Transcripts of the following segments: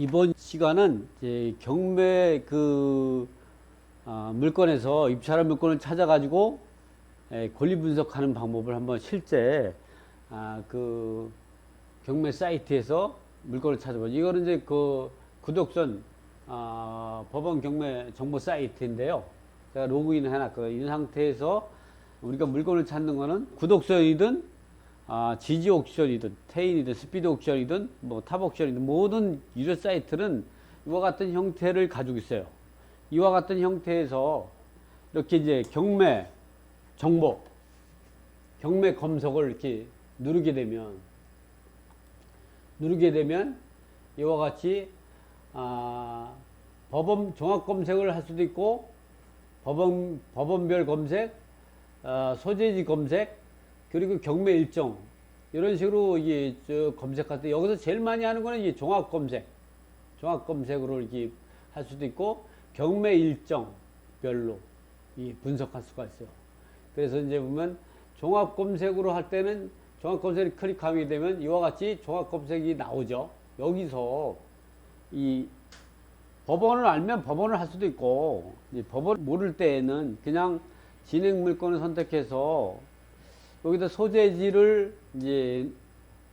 이번 시간은 이제 경매 그 아, 물건에서 입찰한 물건을 찾아가지고 에, 권리 분석하는 방법을 한번 실제 아, 그 경매 사이트에서 물건을 찾아보죠. 이거는 이제 그 구독선 아, 법원 경매 정보 사이트인데요. 제가 로그인을 해놨거든요. 이 상태에서 우리가 물건을 찾는 거는 구독선이든 아, 지지 옥션이든 테인이든 스피드 옥션이든 뭐탑 옥션이든 모든 유료 사이트는 이와 같은 형태를 가지고 있어요. 이와 같은 형태에서 이렇게 이제 경매 정보, 경매 검색을 이렇게 누르게 되면 누르게 되면 이와 같이 아, 법원 종합 검색을 할 수도 있고 법원 법원별 검색, 아, 소재지 검색, 그리고 경매 일정 이런 식으로 이게 저 검색할 때 여기서 제일 많이 하는 거는 이게 종합 검색, 종합 검색으로 이렇게 할 수도 있고 경매 일정별로 이 분석할 수가 있어요. 그래서 이제 보면 종합 검색으로 할 때는 종합 검색을 클릭하게 되면 이와 같이 종합 검색이 나오죠. 여기서 이 법원을 알면 법원을 할 수도 있고 법원 모를 때에는 그냥 진행 물건을 선택해서 여기다 소재지를 이제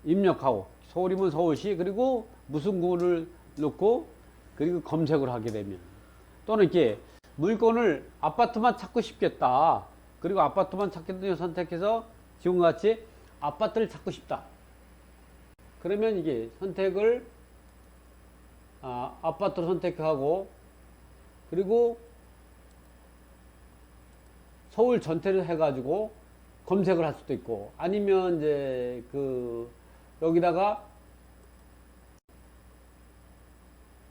입력하고 서울이면 서울시 그리고 무슨 구를 넣고 그리고 검색을 하게 되면 또는 이렇게 물건을 아파트만 찾고 싶겠다. 그리고 아파트만 찾겠다 선택해서 지금과 같이 아파트를 찾고 싶다. 그러면 이게 선택을 아, 아파트를 선택하고 그리고 서울 전체를 해가지고 검색을 할 수도 있고 아니면 이제 그 여기다가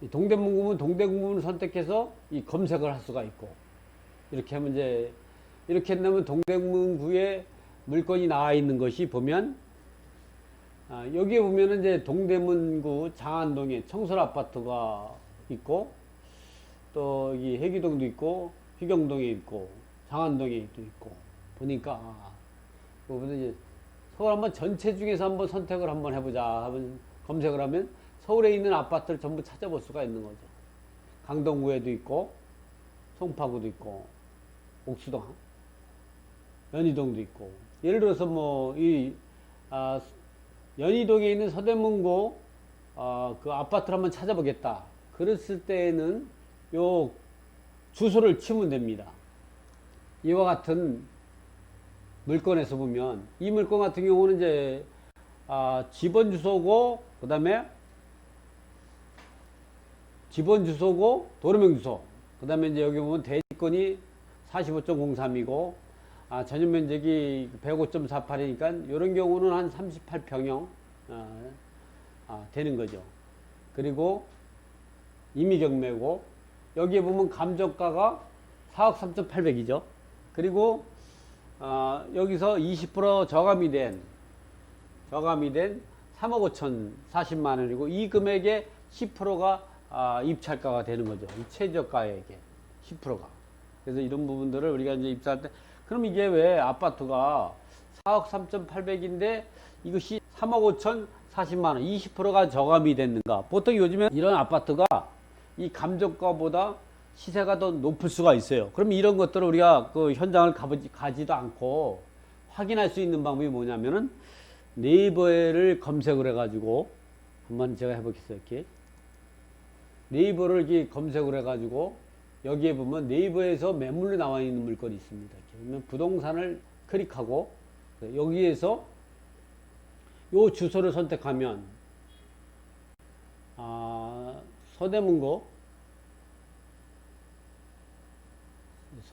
이 동대문구면 동대문구를 선택해서 이 검색을 할 수가 있고 이렇게 하면 이제 이렇게 한다면 동대문구에 물건이 나와 있는 것이 보면 아, 여기에 보면은 이제 동대문구 장안동에 청설 아파트가 있고 또 여기 해기동도 있고 휘경동에 있고 장안동에 도 있고 보니까 아, 그거보다 이제 서울 한번 전체 중에서 한번 선택을 한번 해보자 하면 검색을 하면 서울에 있는 아파트를 전부 찾아볼 수가 있는 거죠. 강동구에도 있고 송파구도 있고 옥수동 연희동도 있고 예를 들어서 뭐이 아, 연희동에 있는 서대문구 어, 그 아파트를 한번 찾아보겠다. 그랬을 때에는 요 주소를 치면 됩니다. 이와 같은 물건에서 보면 이 물건 같은 경우는 이제 아, 집원 주소고 그 다음에 집원 주소고 도로명 주소 그 다음에 이제 여기 보면 대지권이 45.03이고 아, 전용 면적이 105.48이니까 이런 경우는 한 38평형 아, 아, 되는 거죠. 그리고 임의 경매고 여기에 보면 감정가가 4억 3,800이죠. 그리고 아, 여기서 20% 저감이 된 저감이 된 3억 5천 40만 원이고 이 금액의 10%가 아, 입찰가가 되는 거죠. 이 최저가액의 10%가. 그래서 이런 부분들을 우리가 이제 입찰할 때 그럼 이게 왜 아파트가 4억 3,800인데 이것이 3억 5천 40만 원, 20%가 저감이 됐는가? 보통 요즘에 이런 아파트가 이 감정가보다 시세가 더 높을 수가 있어요. 그럼 이런 것들을 우리가 그 현장을 가보지, 가지도 않고 확인할 수 있는 방법이 뭐냐면은 네이버를 검색을 해가지고 한번 제가 해보겠어요. 이렇게 네이버를 이렇게 검색을 해가지고 여기에 보면 네이버에서 매물로 나와 있는 물건이 있습니다. 보면 부동산을 클릭하고 여기에서 요 주소를 선택하면 아, 서대문고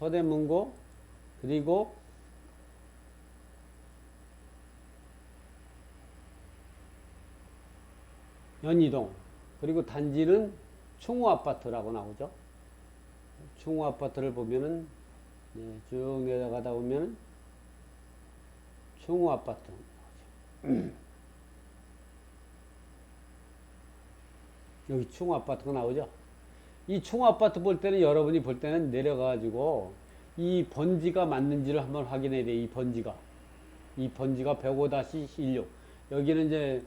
서대문고 그리고 연희동 그리고 단지는 충우 아파트라고 나오죠. 충우 아파트를 보면은 네, 쭉 내려가다 보면 충우 아파트 여기 충우 아파트가 나오죠. 이 충우 아파트 볼 때는 여러분이 볼 때는 내려가지고 이 번지가 맞는지를 한번 확인해야 돼. 이 번지가 이 번지가 105-16 여기는 이제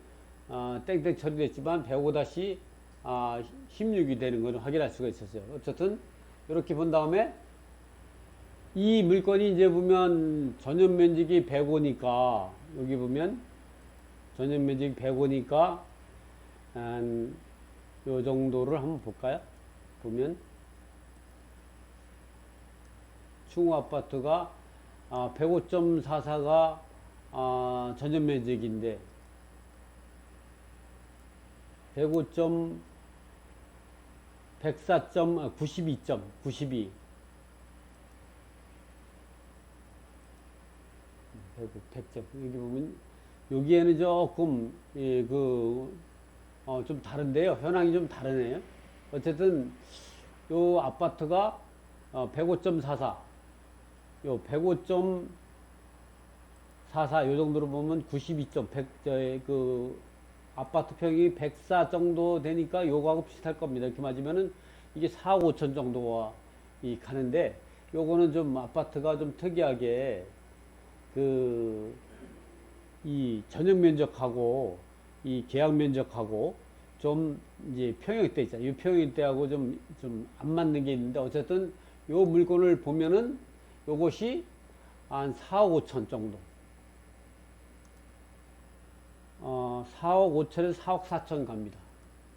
어, 땡땡 처리됐지만 105- 아, 16이 되는 걸 확인할 수가 있었어요. 어쨌든 이렇게 본 다음에 이 물건이 이제 보면 전용 면적이 105니까 여기 보면 전용 면적이 105니까 한 요 정도를 한번 볼까요? 보면 충우 아파트가 아, 105.44가 아, 전용 면적인데 105점 104점 아, 92점 92 100, 100점. 여기 보면 여기에는 조금 예, 그, 어, 좀 다른데요. 현황이 좀 다르네요 어쨌든 요 아파트가 어, 105.44 요 105.44 요 정도로 보면 92점 100, 저의 그 아파트 평이 104 정도 되니까 요거하고 비슷할 겁니다. 이렇게 맞으면은 이게 4억 5천 정도가 이 가는데 요거는 좀 아파트가 좀 특이하게 그 이 전용 면적하고 이 계약 면적하고 좀 이제 평형대 있잖아요. 이 평형대하고 좀 좀 안 맞는 게 있는데 어쨌든 요 물건을 보면은 요것이 한 4억 5천 정도. 어, 4억 5천에서 4억 4천 갑니다.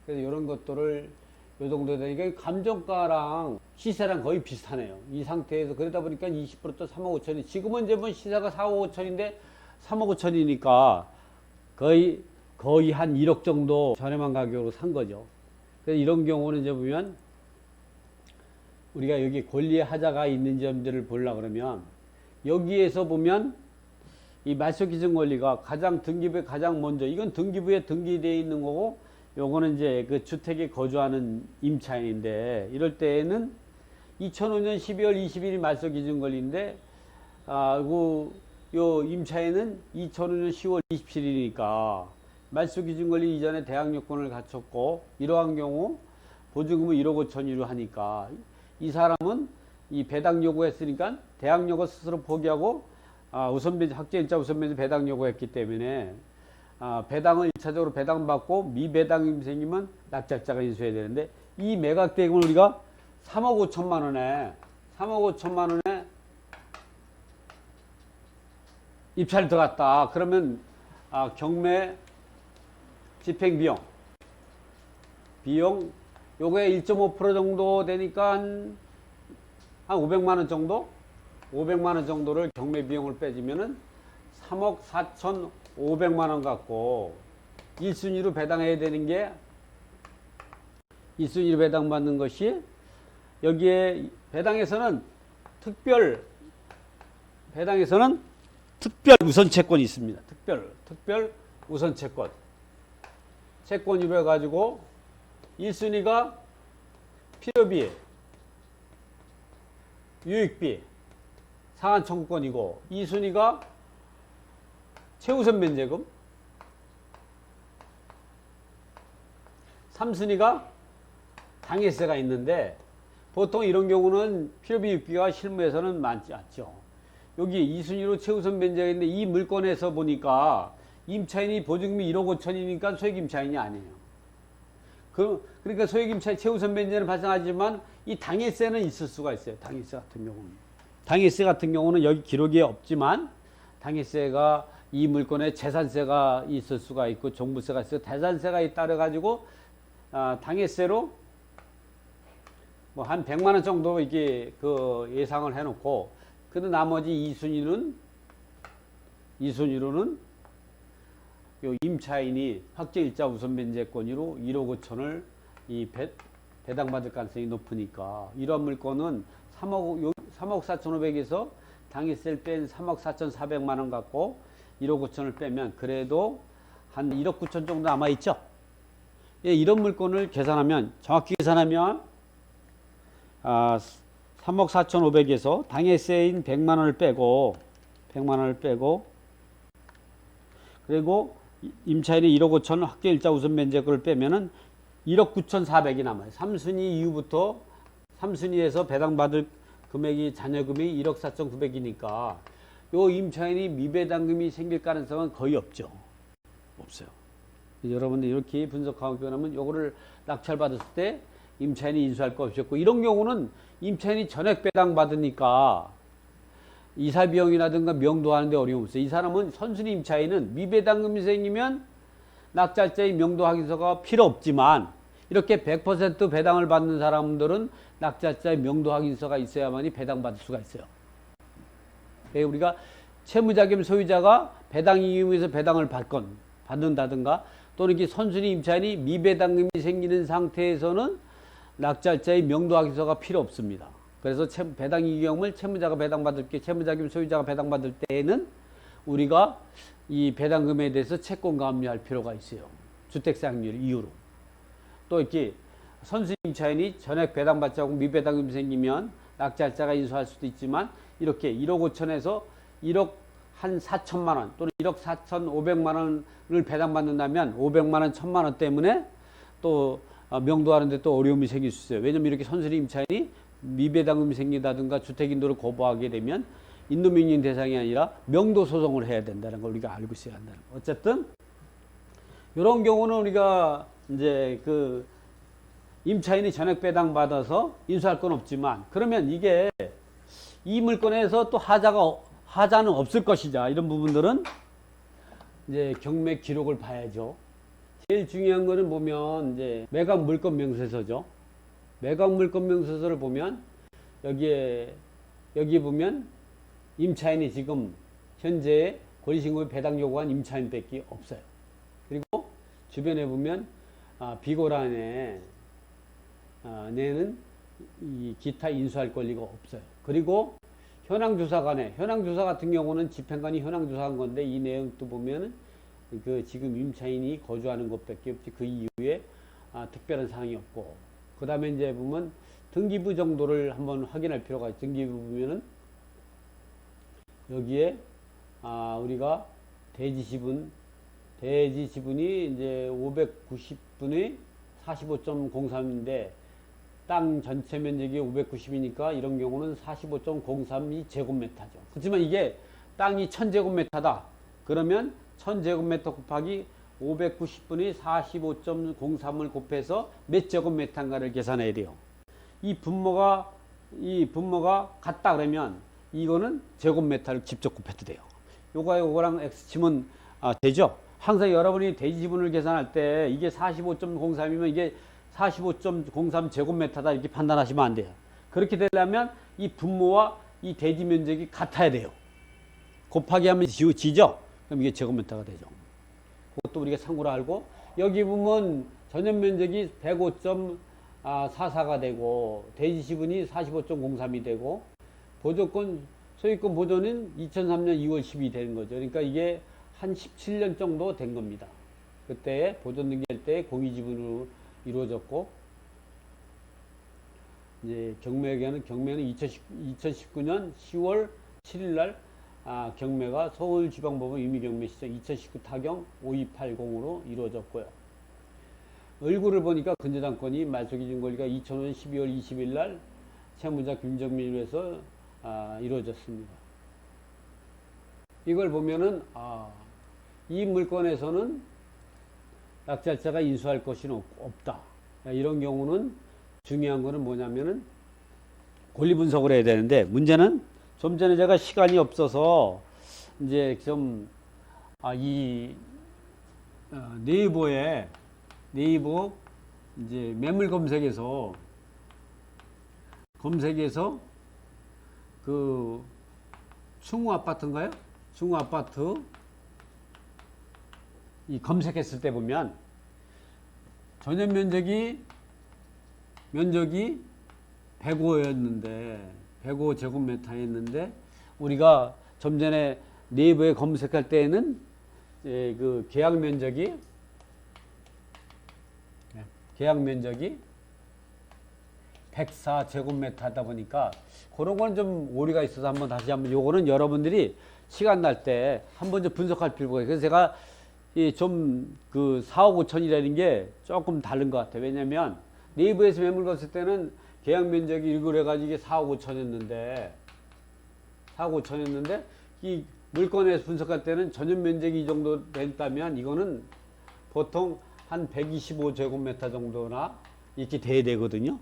그래서 이런 것들을 요 정도 되니까 감정가랑 시세랑 거의 비슷하네요. 이 상태에서 그러다 보니까 20%또 3억 5천이 지금은 이제 뭐 시세가 4억 5천인데 3억 5천이니까 거의 거의 한 1억 정도 저렴한 가격으로 산 거죠. 그래서 이런 경우는 이제 보면 우리가 여기 권리의 하자가 있는 점들을 보려 그러면 여기에서 보면 이 말소 기준 권리가 가장 등기부에 가장 먼저 이건 등기부에 등기되어 있는 거고 요거는 이제 그 주택에 거주하는 임차인인데 이럴 때에는 2005년 12월 20일이 말소 기준 권리인데 아, 그, 요 임차인은 2005년 10월 27일이니까 말소 기준 권리 이전에 대항 요건을 갖췄고 이러한 경우 보증금은 1억 5천이로 하니까 이 사람은 이 배당 요구했으니까 대항 요구 스스로 포기하고 아, 우선변제 학제일자 우선변제 배당 요구했기 때문에 아, 배당을 1차적으로 배당받고 미배당이 생기면 납작자가 인수해야 되는데 이 매각 대금을 우리가 3억 5천만 원에 3억 5천만 원에 입찰이 들어갔다. 그러면 아, 경매 집행 비용. 비용 요게 1.5% 정도 되니까 한, 한 500만 원 정도? 500만 원 정도를 경매 비용을 빼주면은 3억 4,500만 원 갖고 1순위로 배당해야 되는 게 1순위로 배당받는 것이 여기에 배당에서는 특별 배당에서는 특별 우선 채권이 있습니다. 특별 특별 우선 채권 채권으로 해가지고 1순위가 필요비 유익비 상한 청구권이고 2순위가 최우선 면제금 3순위가 당해세가 있는데 보통 이런 경우는 필요비 유익비가 실무에서는 많지 않죠. 여기 2순위로 최우선 면제가 있는데 이 물건에서 보니까 임차인이 보증금이 1억 5천이니까 소액임차인이 아니에요. 그, 그러니까 소액임차인 최우선 면제는 발생하지만 이 당해세는 있을 수가 있어요. 당해세 같은 경우는. 당해세 같은 경우는 여기 기록에 없지만 당해세가 이 물건에 재산세가 있을 수가 있고 종부세가 있어 대산세가 따라 가지고 아, 당해세로 뭐 한 100만 원 정도 이게 그 예상을 해 놓고 근데 나머지 2순위는 2순위로는 요 임차인이 확정일자 우선 변제권으로 1억 5천을 이 배, 배당받을 가능성이 높으니까 이런 물건은 3억, 요 3억 4천5백에서 당해세를 뺀 3억 4천 4백만 원 갖고 1억 5천을 빼면 그래도 한 1억 9천 정도 남아있죠. 예, 이런 물건을 계산하면 정확히 계산하면 아, 3억 4천5백에서 당해세인 100만 원을 빼고 100만 원을 빼고 그리고 임차인이 1억 5천 확정일자 우선 면제권을 빼면은 1억 9천 4백이 남아요. 3순위 이후부터 3순위에서 배당받을 금액이 잔여금이 1억 4천 9백이니까 요 임차인이 미배당금이 생길 가능성은 거의 없죠. 없어요. 여러분들 이렇게 분석하고 나면 요거를 낙찰받았을 때 임차인이 인수할 거 없었고 이런 경우는 임차인이 전액 배당 받으니까 이사 비용이라든가 명도하는데 어려움 없어요. 이 사람은 선순위 임차인은 미배당금이 생기면 낙찰자의 명도 확인서가 필요 없지만 이렇게 100% 배당을 받는 사람들은 낙찰자의 명도 확인서가 있어야만이 배당받을 수가 있어요. 예, 우리가 채무자 겸 소유자가 배당 이용해서 배당을 받건 받는다든가 또는 이렇게 선순위 임차인이 미배당금이 생기는 상태에서는 낙찰자의 명도 확인서가 필요 없습니다. 그래서 채, 배당 이용을 채무자가 배당받을 게 채무자겸 소유자가 배당받을 때에는 우리가 이 배당금에 대해서 채권과 합류할 필요가 있어요. 주택사용률 이유로. 또 이렇게 선수 임차인이 전액 배당받지 않고 미배당금이 생기면 낙찰자가 인수할 수도 있지만 이렇게 1억 5천에서 1억 한 4천만 원 또는 1억 4천 5백만 원을 배당받는다면 500만 원, 1000만 원 때문에 또 어, 명도하는데 또 어려움이 생길 수 있어요. 왜냐면 이렇게 선수리 임차인이 미배당금이 생긴다든가 주택인도를 거부하게 되면 인도명령 대상이 아니라 명도 소송을 해야 된다는 걸 우리가 알고 있어야 한다는 거. 어쨌든 이런 경우는 우리가 이제 그 임차인이 전액 배당 받아서 인수할 건 없지만 그러면 이게 이 물건에서 또 하자가 어- 하자는 없을 것이자 이런 부분들은 이제 경매 기록을 봐야죠. 제일 중요한 거는 보면 이제 매각 물건 명세서죠. 매각 물건 명세서를 보면 여기에 여기 보면 임차인이 지금 현재 권리신고에 배당 요구한 임차인밖에 없어요. 그리고 주변에 보면 아, 비고란에 아, 내는 이 기타 인수할 권리가 없어요. 그리고 현황조사관에 현황조사 같은 경우는 집행관이 현황조사한 건데 이 내용도 보면은 그 지금 임차인이 거주하는 곳밖에 없지 그 이후에 아, 특별한 사항이 없고 그 다음에 이제 보면 등기부 정도를 한번 확인할 필요가 있죠. 등기부 보면은 여기에 아, 우리가 대지 지분 대지 지분이 이제 590분의 45.03인데 땅 전체 면적이 590이니까 이런 경우는 45.03이 제곱미터죠. 그렇지만 이게 땅이 1000제곱미터다. 그러면 1000제곱미터 곱하기 590분의 45.03을 곱해서 몇 제곱미터인가를 계산해야 돼요. 이 분모가 이 분모가 같다 그러면 이거는 제곱미터를 직접 곱해도 돼요. 요거 요거랑 x 치면 아, 되죠. 항상 여러분이 대지 지분을 계산할 때 이게 45.03이면 이게 45.03 제곱미터다 이렇게 판단하시면 안 돼요. 그렇게 되려면 이 분모와 이 대지 면적이 같아야 돼요. 곱하기 하면 지워지죠. 그럼 이게 제곱미터가 되죠. 그것도 우리가 참고로 알고 여기 보면 전용 면적이 105.44가 되고 대지 지분이 45.03이 되고 보조권 소유권 보존은 2003년 2월 10일이 되는 거죠. 그러니까 이게 한 17년 정도 된 겁니다. 그때 보존 등기할 때 공유 지분으로 이루어졌고 이제 경매에는 경매는 2019년 10월 7일 날 아, 경매가 서울지방법원 임의경매 시장 2019 타경 5280으로 이루어졌고요. 얼굴을 보니까 근저당권이 말소기준 권리가 2005년 12월 20일 날 채무자 김정민으로 해서 아, 이루어졌습니다. 이걸 보면은 아, 이 물건에서는 낙찰자가 인수할 것이 없- 없다. 이런 경우는 중요한 거는 뭐냐면은 권리 분석을 해야 되는데 문제는 좀 전에 제가 시간이 없어서 이제 좀 아, 이 어, 네이버에 네이버 이제 매물 검색에서 검색에서 그 충우 아파트인가요? 충우 아파트 이 검색했을 때 보면 전용 면적이 면적이 105였는데 105 제곱미터였는데 우리가 좀 전에 네이버에 검색할 때에는 예, 그 계약 면적이 예, 계약 면적이 104 제곱미터다 보니까 그런 건 좀 오류가 있어서 한번 다시 한번 요거는 여러분들이 시간 날 때 한번 좀 분석할 필요가 있어요. 그래서 제가 이 좀 그 4억 5천이라는 게 조금 다른 것 같아요. 왜냐면 네이버에서 매물 갔을 때는 계약 면적이 1구 해가지고 이게 4억 5천이었는데 4억 5천이었는데 이 물건에서 분석할 때는 전용 면적이 이 정도 됐다면 이거는 보통 한 125제곱미터 정도나 이렇게 돼야 되거든요.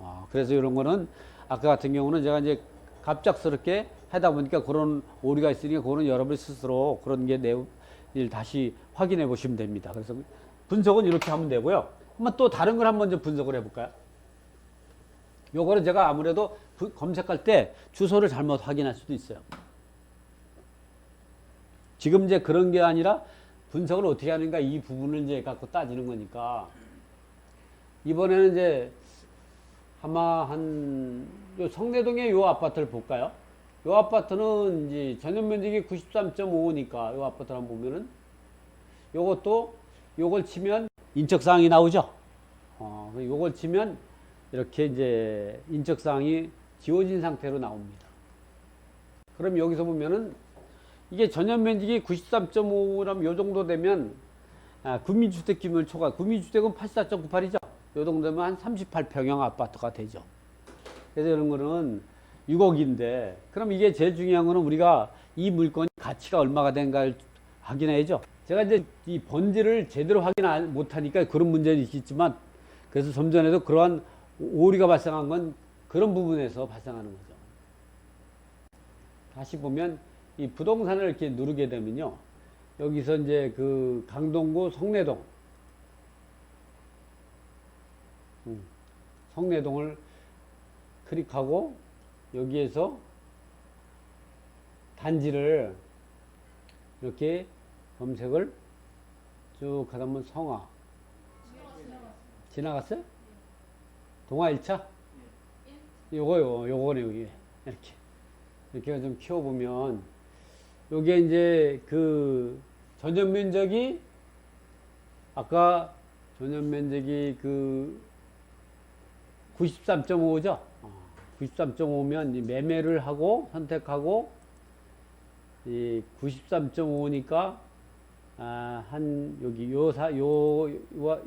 아, 그래서 이런 거는 아까 같은 경우는 제가 이제 갑작스럽게 하다 보니까 그런 오류가 있으니까 그거는 여러분이 스스로 그런 게 내일 다시 확인해 보시면 됩니다. 그래서 분석은 이렇게 하면 되고요. 한번 또 다른 걸 한번 좀 분석을 해볼까요? 요거는 제가 아무래도 부- 검색할 때 주소를 잘못 확인할 수도 있어요. 지금 이제 그런 게 아니라 분석을 어떻게 하는가 이 부분을 이제 갖고 따지는 거니까 이번에는 이제 아마 한, 요 성내동의 요 아파트를 볼까요? 요 아파트는 이제 전용 면적이 93.5니까 요 아파트를 한번 보면은 요것도 요걸 치면 인적사항이 나오죠? 어, 요걸 치면 이렇게 이제 인적사항이 지워진 상태로 나옵니다. 그럼 여기서 보면은 이게 전용 면적이 93.5라면 요 정도 되면 아, 구민주택 규모를 초과, 구민주택은 84.98이죠. 요 정도 되면 한 38평형 아파트가 되죠. 그래서 이런 거는 6억인데, 그럼 이게 제일 중요한 거는 우리가 이 물건이 가치가 얼마가 된가를 확인해야죠. 제가 이제 이 번지를 제대로 확인 안- 못하니까 그런 문제는 있겠지만, 그래서 좀 전에도 그러한 오류가 발생한 건 그런 부분에서 발생하는 거죠. 다시 보면 이 부동산을 이렇게 누르게 되면요. 여기서 이제 그 강동구 성내동 음, 성내동을 클릭하고 여기에서 단지를 이렇게 검색을 쭉 하다 보면 성화 지나갔어요? 동화 1차? 요거요, 요거네, 여기. 이렇게. 이렇게 좀 키워보면, 요게 이제 그 전용 면적이, 아까 전용 면적이 그 93.5죠? 93.5면 매매를 하고 선택하고, 이 93.5니까, 아, 한, 여기, 요 사, 요, 와,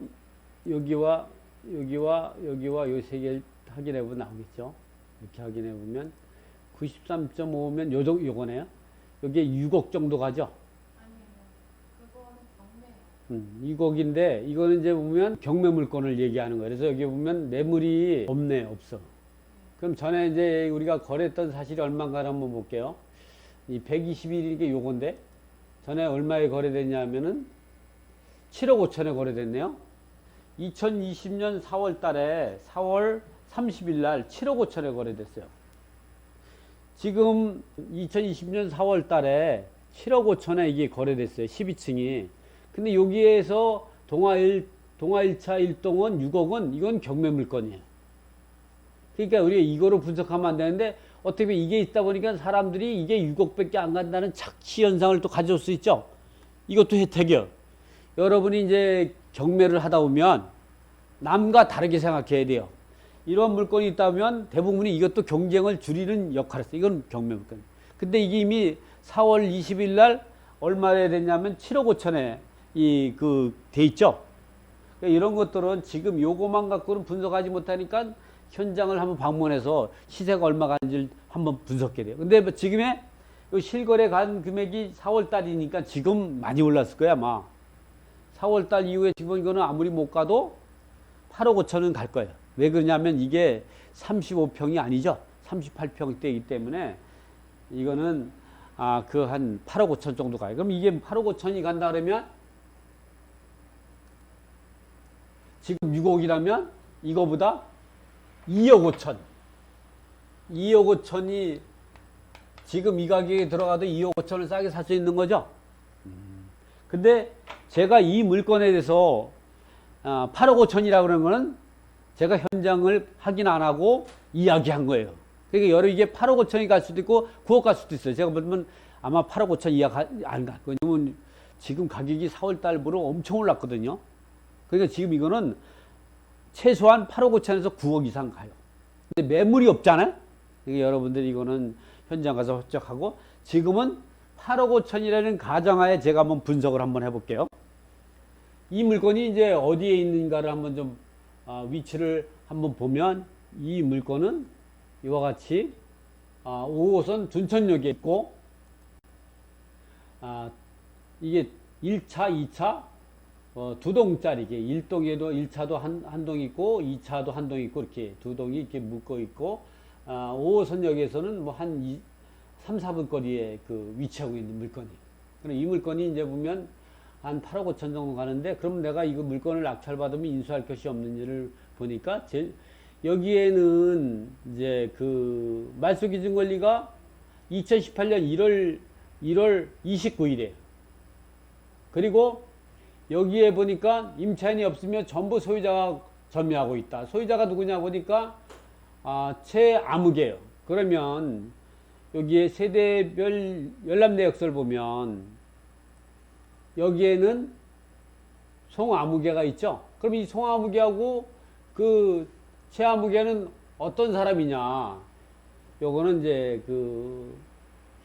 여기와, 여기와, 여기와 요 세 개를 확인해 보면 나오겠죠? 이렇게 확인해 보면, 93.5면 요 정, 요거네요. 여기에 6억 정도 가죠? 음, 6억인데, 이거는 이제 보면 경매 물건을 얘기하는 거예요. 그래서 여기 보면 매물이 없네, 없어. 그럼 전에 이제 우리가 거래했던 사실이 얼마인가 한번 볼게요. 이 121이 요건데, 전에 얼마에 거래됐냐 하면은 7억 5천에 거래됐네요. 2020년 4월 달에 4월 30일 날 7억 5천에 거래됐어요. 지금 2020년 4월 달에 7억 5천에 이게 거래됐어요. 12층이. 근데 여기에서 동아 1, 동아 1차 1동은 6억은 이건 경매 물건이에요. 그러니까 우리가 이거로 분석하면 안 되는데 어떻게 보면 이게 있다 보니까 사람들이 이게 6억밖에 안 간다는 착시 현상을 또 가져올 수 있죠. 이것도 혜택이요. 여러분이 이제 경매를 하다 보면 남과 다르게 생각해야 돼요. 이런 물건이 있다면 대부분이 이것도 경쟁을 줄이는 역할을 했어요. 이건 경매 물건. 근데 이게 이미 4월 20일 날 얼마에 됐냐면 7억 5천에 이 그 돼 있죠. 그러니까 이런 것들은 지금 요거만 갖고는 분석하지 못하니까 현장을 한번 방문해서 시세가 얼마 가는지를 한번 분석해야 돼요. 근데 뭐 지금의 요 실거래 간 금액이 4월 달이니까 지금 많이 올랐을 거야, 아마. 4월 달 이후에 지금 이거는 아무리 못 가도 8억 5천은 갈 거예요. 왜 그러냐면 이게 35평이 아니죠. 38평대이기 때문에 이거는 아, 그 한 8억 5천 정도 가요. 그럼 이게 8억 5천이 간다 그러면 지금 6억이라면 이거보다 2억 5천. 2억 5천이 지금 이 가격에 들어가도 2억 5천을 싸게 살 수 있는 거죠. 음. 근데 제가 이 물건에 대해서 아, 8억 5천이라 그러는 거는 제가 현장을 확인 안 하고 이야기한 거예요. 그러니까 여러 이게 8억 5천이 갈 수도 있고 9억 갈 수도 있어요. 제가 보면 아마 8억 5천 이하 안 갈. 왜냐면 지금 가격이 4월 달부로 엄청 올랐거든요. 그러니까 지금 이거는 최소한 8억 5천에서 9억 이상 가요. 근데 매물이 없잖아요. 그러니까 여러분들이 이거는 현장 가서 확적하고 지금은 8억 5천이라는 가정하에 제가 한번 분석을 한번 해볼게요. 이 물건이 이제 어디에 있는가를 한번 좀 아, 위치를 한번 보면 이 물건은 이와 같이 아, 5호선 둔천역에 있고 아, 이게 1차, 2차 어, 두 동짜리, 이게 1동에도 1차도 한, 한 동 있고, 2차도 한 동 있고, 이렇게 두 동이 이렇게 묶어 있고, 아, 5호선역에서는 뭐 한 3, 4분 거리에 그 위치하고 있는 물건이. 그럼 이 물건이 이제 보면 한 8억 5천 정도 가는데, 그럼 내가 이거 물건을 낙찰받으면 인수할 것이 없는지를 보니까, 제, 여기에는 이제 그 말소 기준 권리가 2018년 1월, 1월 29일에 그리고 여기에 보니까 임차인이 없으면 전부 소유자가 점유하고 있다. 소유자가 누구냐 보니까 아, 최아무개요. 그러면 여기에 세대별 열람내역서를 보면 여기에는 송아무개가 있죠. 그럼 이 송아무개하고 그 최아무개는 어떤 사람이냐? 요거는 이제 그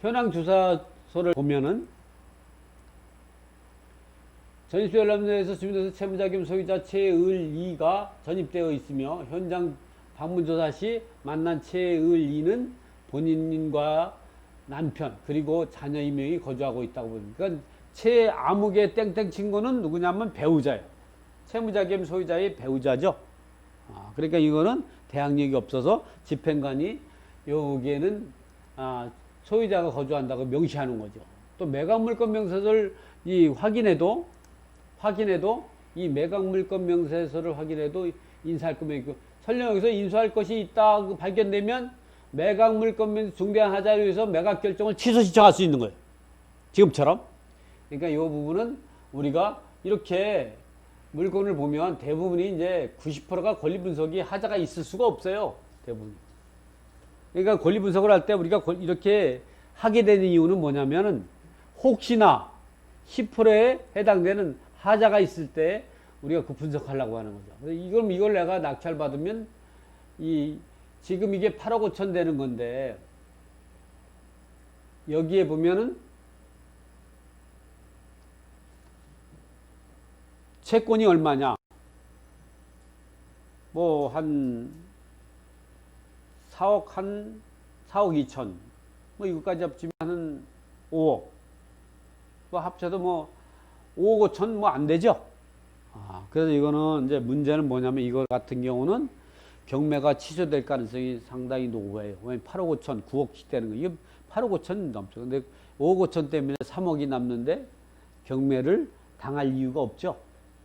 현황 주사서를 보면은 전입수열람소에서 주민등록 채무자 겸 소유자 최을 이가 전입되어 있으며 현장 방문조사 시 만난 최을 이는 본인과 남편 그리고 자녀 이명이 거주하고 있다고 봅니다. 그러니까 최아무개 땡땡 친구는 누구냐면 배우자예요. 채무자 겸 소유자의 배우자죠. 아, 그러니까 이거는 대항력이 없어서 집행관이 여기에는 아, 소유자가 거주한다고 명시하는 거죠. 또 매각물건 명세서를 이 확인해도 확인해도 이 매각물건 명세서를 확인해도 인수할 금액이 설령 여기서 인수할 것이 있다 그 발견되면 매각 물건 명 중대한 하자에 의해서 매각 결정을 취소 신청할 수 있는 거예요. 지금처럼. 그러니까 이 부분은 우리가 이렇게 물건을 보면 대부분이 이제 90%가 권리 분석이 하자가 있을 수가 없어요. 대부분. 그러니까 권리 분석을 할 때 우리가 권- 이렇게 하게 되는 이유는 뭐냐면은 혹시나 10%에 해당되는 하자가 있을 때 우리가 그 분석하려고 하는 거죠. 이걸 이걸 내가 낙찰 받으면 이 지금 이게 8억 5천 되는 건데 여기에 보면은 채권이 얼마냐? 뭐 한 4억 한 4억 2천 뭐 이거까지 합치면 한 5억 뭐 합쳐도 뭐 5억 5천 뭐 안 되죠. 아, 그래서 이거는 이제 문제는 뭐냐면 이거 같은 경우는 경매가 취소될 가능성이 상당히 높아요. 왜냐면 8억 5천, 9억씩 되는 거. 이게 8억 5천 넘죠. 근데 5억 5천 때문에 3억이 남는데 경매를 당할 이유가 없죠.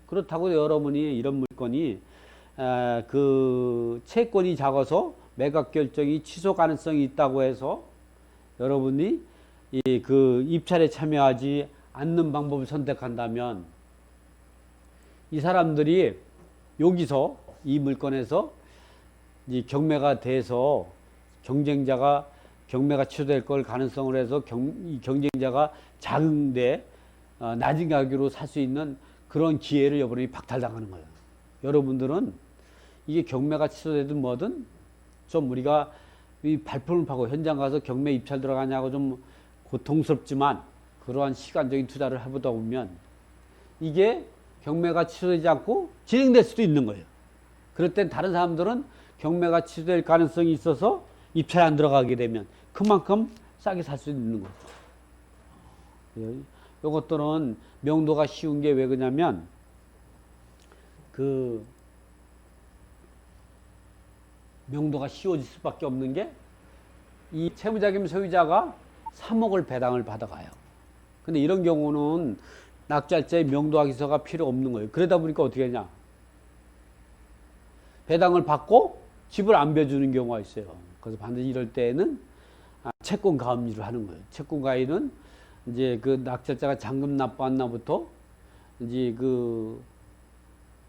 그렇다고 여러분이 이런 물건이 아, 그 채권이 작아서 매각 결정이 취소 가능성이 있다고 해서 여러분이 이 그 입찰에 참여하지 않는 방법을 선택한다면 이 사람들이 여기서 이 물건에서 이 경매가 돼서 경쟁자가 경매가 취소될 걸 가능성을 해서 경, 이 경쟁자가 작은데 어, 낮은 가격으로 살 수 있는 그런 기회를 여러분이 박탈당하는 거예요. 여러분들은 이게 경매가 취소되든 뭐든 좀 우리가 이 발품을 파고 현장 가서 경매 입찰 들어가냐고 좀 고통스럽지만 그러한 시간적인 투자를 해보다 보면 이게 경매가 취소되지 않고 진행될 수도 있는 거예요. 그럴 땐 다른 사람들은 경매가 취소될 가능성이 있어서 입찰에 안 들어가게 되면 그만큼 싸게 살 수 있는 거죠. 예, 요것들은 명도가 쉬운 게 왜 그러냐면 그 명도가 쉬워질 수밖에 없는 게 이 채무자 겸 소유자가 3억을 배당을 받아가요. 근데 이런 경우는 낙찰자의 명도화 기서가 필요 없는 거예요. 그러다 보니까 어떻게 하냐. 배당을 받고 집을 안 벼주는 경우가 있어요. 그래서 반드시 이럴 때에는 아, 채권 가압류를 하는 거예요. 채권 가입은 이제 그 낙찰자가 잔금 납부한나부터 이제 그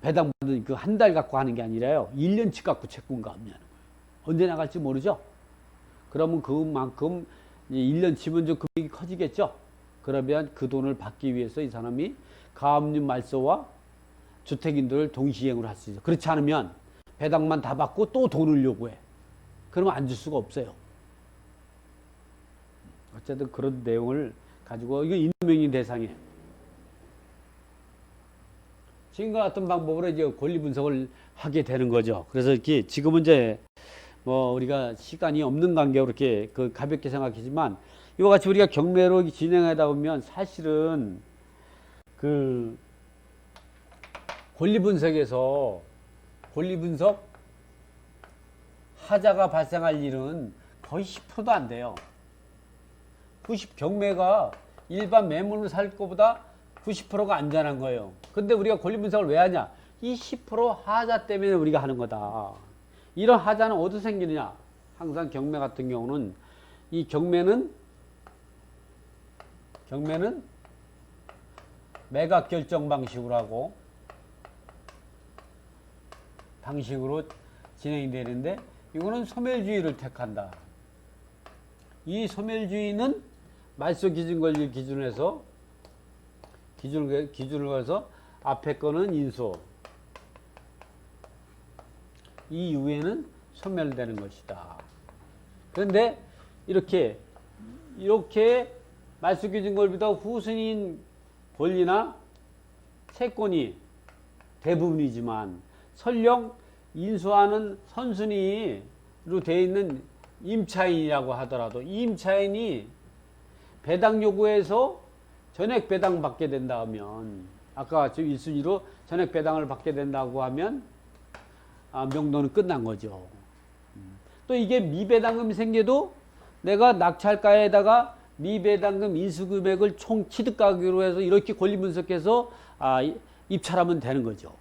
배당 받은 그 한 달 갖고 하는 게 아니라요. 1년치 갖고 채권 가압류하는 거예요. 언제 나갈지 모르죠. 그러면 그만큼 이제 1년 치면 좀 금액이 커지겠죠. 그러면 그 돈을 받기 위해서 이 사람이 가압류 말소와 주택인도를 동시행으로 할 수 있어요. 그렇지 않으면 배당만 다 받고 또 돈을 요구해. 그러면 안 줄 수가 없어요. 어쨌든 그런 내용을 가지고 이거 인명인 대상이에요. 지금과 같은 방법으로 이제 권리 분석을 하게 되는 거죠. 그래서 이렇게 지금은 이제 뭐 우리가 시간이 없는 관계로 이렇게 그 가볍게 생각하지만 이와 같이 우리가 경매로 진행하다 보면 사실은 그 권리 분석에서 권리 분석 하자가 발생할 일은 거의 10%도 안 돼요. 90 경매가 일반 매물을 살 것보다 90%가 안전한 거예요. 근데 우리가 권리 분석을 왜 하냐? 이 10% 하자 때문에 우리가 하는 거다. 이런 하자는 어디서 생기느냐? 항상 경매 같은 경우는 이 경매는 경매는 매각 결정 방식으로 하고 방식으로 진행이 되는데 이거는 소멸주의를 택한다. 이 소멸주의는 말소 기준 권리 기준에서 기준을 기준을 해서 앞에 거는 인수 이 이후에는 소멸되는 것이다. 그런데 이렇게 이렇게 말소 기준 권리보다 후순인 권리나 채권이 대부분이지만 설령 인수하는 선순위로 되어 있는 임차인이라고 하더라도 이 임차인이 배당 요구해서 전액 배당 받게 된다 하면 아까 저 1순위로 전액 배당을 받게 된다고 하면 아, 명도는 끝난 거죠. 음. 또 이게 미배당금이 생겨도 내가 낙찰가에다가 미배당금 인수금액을 총 취득가격으로 해서 이렇게 권리 분석해서 아, 이- 입찰하면 되는 거죠.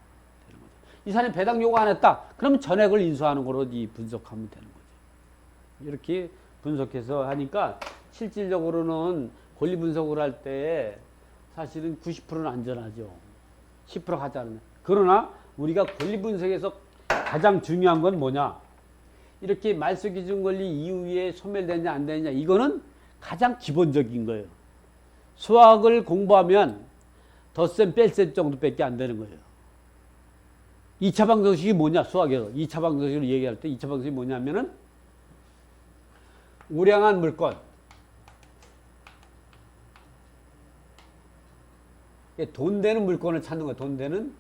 이 사람이 배당 요구 안 했다. 그러면 전액을 인수하는 거로 이 분석하면 되는 거죠. 이렇게 분석해서 하니까 실질적으로는 권리 분석을 할 때 사실은 90%는 안전하죠. 10% 하지 않으면. 그러나 우리가 권리 분석에서 가장 중요한 건 뭐냐? 이렇게 말소 기준 권리 이후에 소멸되냐 안 되냐 이거는 가장 기본적인 거예요. 수학을 공부하면 덧셈 뺄셈 정도밖에 안 되는 거예요. 2차 방정식이 뭐냐 수학에서 2차 방정식을 얘기할 때 2차 방정식이 뭐냐면은 우량한 물건 돈 되는 물건을 찾는 거예요. 돈 되는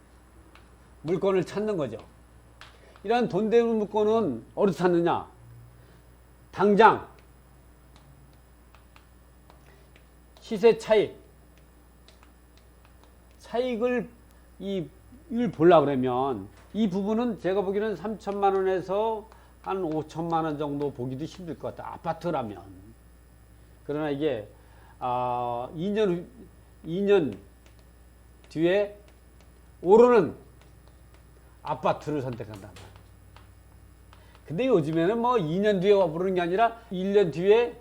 물건을 찾는 거죠. 이런 돈 되는 물건은 어디서 찾느냐? 당장 시세 차익 차익을 이, 을 보려 그러면 이 부분은 제가 보기에는 3천만 원에서 한 5천만 원 정도 보기도 힘들 것 같다. 아파트라면. 그러나 이게 아 2년 후- 2년 뒤에 오르는 아파트를 선택한다. 근데 요즘에는 뭐 2년 뒤에 오르는 게 아니라 1년 뒤에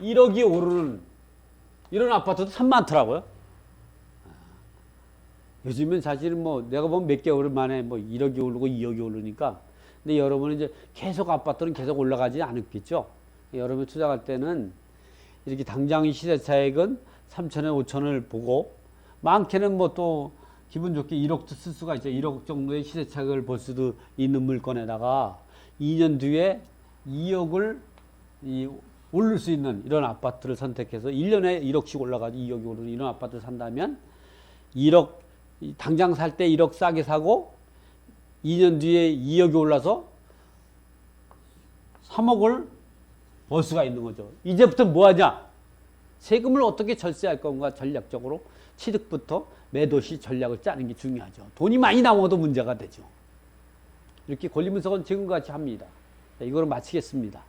1억이 오르는 이런 아파트도 참 많더라고요. 요즘은 사실은 뭐 내가 보면 몇 개월 만에 뭐 1억이 오르고 2억이 오르니까 근데 여러분은 이제 계속 아파트는 계속 올라가지 않았겠죠. 여러분 투자할 때는 이렇게 당장 시세 차익은 3천에 5천을 보고 많게는 뭐 또 기분 좋게 1억도 쓸 수가 있죠. 1억 정도의 시세 차익을 볼 수도 있는 물건에다가 2년 뒤에 2억을 이 오를 수 있는 이런 아파트를 선택해서 1년에 1억씩 올라가지 2억이 오르는 이런 아파트를 산다면 1억 이 당장 살 때 1억 싸게 사고 2년 뒤에 2억이 올라서 3억을 벌 수가 있는 거죠. 이제부터 뭐 하냐? 세금을 어떻게 절세할 건가 전략적으로 취득부터 매도 시 전략을 짜는 게 중요하죠. 돈이 많이 나와도 문제가 되죠. 이렇게 권리 분석은 지금과 같이 합니다. 자, 이거로 마치겠습니다.